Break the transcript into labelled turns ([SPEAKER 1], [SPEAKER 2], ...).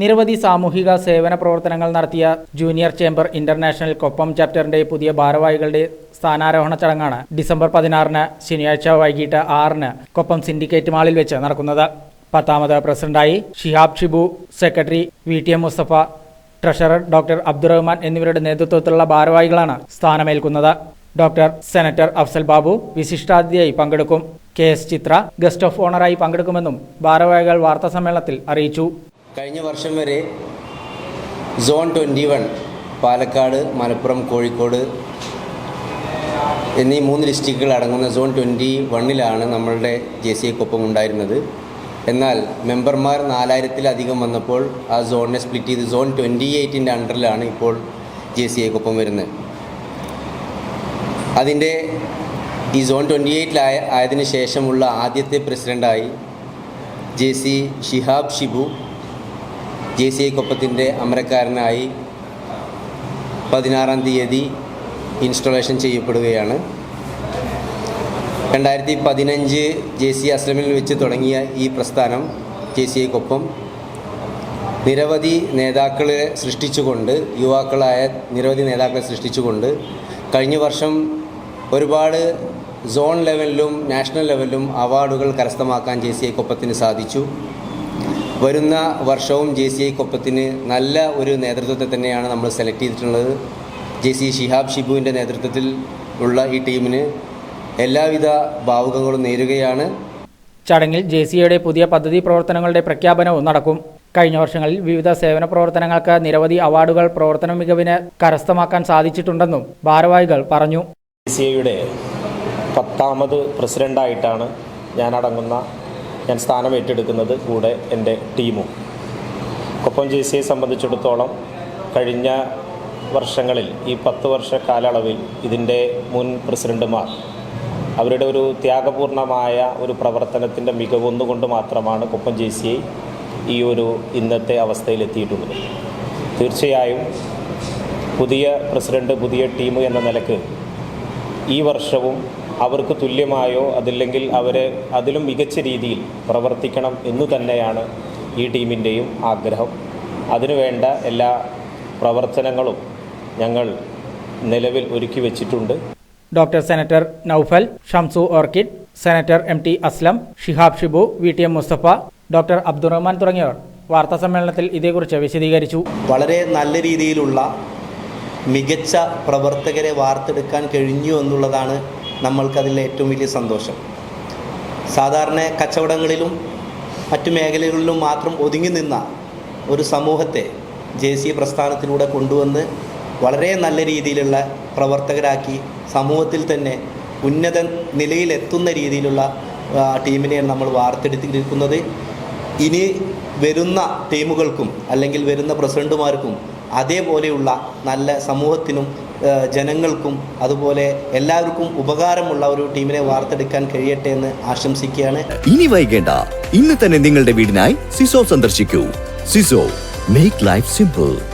[SPEAKER 1] നിരവധി സാമൂഹിക സേവന പ്രവർത്തനങ്ങൾ നടത്തിയ ജൂനിയർ ചേംബർ ഇന്റർനാഷണൽ കൊപ്പം ചാപ്റ്ററിന്റെ പുതിയ ഭാരവാഹികളുടെ സ്ഥാനാരോഹണ ചടങ്ങാണ് ഡിസംബർ പതിനാറിന് ശനിയാഴ്ച വൈകിട്ട് ആറിന് കൊപ്പം സിൻഡിക്കേറ്റ് മാളിൽ വെച്ച് നടക്കുന്നത്. പത്താമത് പ്രസിഡന്റായി Shihab Shibu secretary V T M Mustafa treasurer doctor Abdurahman എന്നിവരുടെ നേതൃത്വത്തിലുള്ള ഭാരവാഹികളാണ് സ്ഥാനമേൽക്കുന്നത്. ഡോക്ടർ സെനറ്റർ അഫ്സൽ ബാബു വിശിഷ്ടാതിഥിയായി പങ്കെടുക്കും. K S Chithra guest of ഓണറായി പങ്കെടുക്കുമെന്നും ഭാരവാഹികൾ വാർത്താസമ്മേളനത്തിൽ അറിയിച്ചു.
[SPEAKER 2] കഴിഞ്ഞ വർഷം വരെ zone twenty one Palakkad Malappuram Kozhikode എന്നീ മൂന്ന് ഡിസ്ട്രിക്റ്റുകൾ അടങ്ങുന്ന സോൺ ട്വന്റി വണ്ണിലാണ് നമ്മളുടെ ജെ സി എക്കൊപ്പം ഉണ്ടായിരുന്നത്. എന്നാൽ മെമ്പർമാർ നാലായിരത്തിലധികം വന്നപ്പോൾ ആ സോണിനെ സ്പ്ലിറ്റ് ചെയ്ത് സോൺ ട്വന്റി എയ്റ്റിന്റെ അണ്ടറിലാണ് ഇപ്പോൾ ജെ സി എക്കൊപ്പം വരുന്നത്. അതിന്റെ ഈ സോൺ ട്വന്റി എയ്റ്റിലായ ആയതിനു ശേഷമുള്ള ആദ്യത്തെ പ്രസിഡന്റായി J C Shihab Shibu J C I കൊപ്പത്തിന്റെ അമരക്കാരനായി പതിനാറാം തീയതി ഇൻസ്റ്റലേഷൻ ചെയ്യപ്പെടുകയാണ്. രണ്ടായിരത്തി പതിനഞ്ച് ജെ സി അസ്ലമിൽ വെച്ച് തുടങ്ങിയ ഈ പ്രസ്ഥാനം ജെ സി ഐക്കൊപ്പം നിരവധി നേതാക്കളെ സൃഷ്ടിച്ചുകൊണ്ട് യുവാക്കളായ നിരവധി നേതാക്കളെ സൃഷ്ടിച്ചുകൊണ്ട് കഴിഞ്ഞ വർഷം ഒരുപാട് സോൺ ലെവലിലും നാഷണൽ ലെവലിലും അവാർഡുകൾ കരസ്ഥമാക്കാൻ ജെ സി ഐക്കൊപ്പത്തിന് കൊപ്പത്തിന് സാധിച്ചു. വരുന്ന വർഷവും ജെ സി ഐ കൊപ്പത്തിന് നല്ല ഒരു നേതൃത്വത്തെ തന്നെയാണ് നമ്മൾ സെലക്ട് ചെയ്തിട്ടുള്ളത്. ജെ സി ഷിഹാബ് ഷിബുവിന്റെ നേതൃത്വത്തിൽ ഉള്ള ഈ ടീമിന് എല്ലാവിധ ഭാവുകങ്ങളും നേരുകയാണ്.
[SPEAKER 1] ചടങ്ങിൽ ജെ സിയുടെ പുതിയ പദ്ധതി പ്രവർത്തനങ്ങളുടെ പ്രഖ്യാപനവും നടക്കും. കഴിഞ്ഞ വർഷങ്ങളിൽ വിവിധ സേവന പ്രവർത്തനങ്ങൾക്ക് നിരവധി അവാർഡുകൾ പ്രവർത്തന മികവിന് കരസ്ഥമാക്കാൻ സാധിച്ചിട്ടുണ്ടെന്നും ഭാരവാഹികൾ പറഞ്ഞു.
[SPEAKER 3] സി ഐയുടെ പത്താമത് പ്രസിഡന്റായിട്ടാണ് ഞാനടങ്ങുന്ന ഞാൻ സ്ഥാനം ഏറ്റെടുക്കുന്നത് കൂടെ എന്റെ ടീമും. കൊപ്പം ജെ സിയെ സംബന്ധിച്ചിടത്തോളം കഴിഞ്ഞ വർഷങ്ങളിൽ ഈ പത്ത് വർഷ കാലയളവിൽ ഇതിന്റെ മുൻ പ്രസിഡന്റുമാർ അവരുടെ ഒരു ത്യാഗപൂർണമായ ഒരു പ്രവർത്തനത്തിന്റെ മികവൊന്നുകൊണ്ട് മാത്രമാണ് കൊപ്പം ജെ സി ഈ ഒരു ഇന്നത്തെ അവസ്ഥയിലെത്തിയിട്ടുള്ളത് തീർച്ചയായും പുതിയ പ്രസിഡന്റ് പുതിയ ടീം എന്ന നിലയ്ക്ക് ഈ വർഷവും അവർക്ക് തുല്യമായോ അതില്ലെങ്കിൽ അവരെ അതിലും മികച്ച രീതിയിൽ പ്രവർത്തിക്കണം എന്നു തന്നെയാണ് ഈ ടീമിന്റെയും ആഗ്രഹം. അതിനുവേണ്ട എല്ലാ പ്രവർത്തനങ്ങളും ഞങ്ങൾ നിലവിൽ ഒരുക്കി വെച്ചിട്ടുണ്ട്.
[SPEAKER 1] Doctor senator Noufal Shamsu Orchid senator M T Aslam Shihab Shibu V T M Mustafa doctor Abdurahman തുടങ്ങിയവർ വാർത്താ സമ്മേളനത്തിൽ ഇതേക്കുറിച്ച് വിശദീകരിച്ചു.
[SPEAKER 4] വളരെ നല്ല രീതിയിലുള്ള മികച്ച പ്രവർത്തകരെ വാർത്തെടുക്കാൻ കഴിഞ്ഞു എന്നുള്ളതാണ് നമ്മൾക്കതിലെ ഏറ്റവും വലിയ സന്തോഷം. സാധാരണ കച്ചവടങ്ങളിലും മറ്റു മേഖലകളിലും മാത്രം ഒതുങ്ങി നിന്ന ഒരു സമൂഹത്തെ ജെ സി പ്രസ്ഥാനത്തിലൂടെ കൊണ്ടുവന്ന് വളരെ നല്ല രീതിയിലുള്ള പ്രവർത്തകരാക്കി സമൂഹത്തിൽ തന്നെ ഉന്നത നിലയിലെത്തുന്ന രീതിയിലുള്ള ടീമിനെയാണ് നമ്മൾ വാർത്തെടുത്തിരിക്കുന്നത്. ഇനി വരുന്ന ടീമുകൾക്കും അല്ലെങ്കിൽ വരുന്ന പ്രസിഡന്റുമാർക്കും അതേപോലെയുള്ള നല്ല സമൂഹത്തിനും ജനങ്ങൾക്കും അതുപോലെ എല്ലാവർക്കും ഉപകാരമുള്ള ഒരു ടീമിനെ വാർത്തെടുക്കാൻ കഴിയട്ടെ എന്ന് ആശംസിക്കുകയാണ്.
[SPEAKER 5] ഇനി വൈകേണ്ട. ഇന്ന് തന്നെ നിങ്ങളുടെ വീടിനായി സിസോ സന്ദർശിക്കൂ. സിസോ മേക്ക് ലൈഫ് സിമ്പിൾ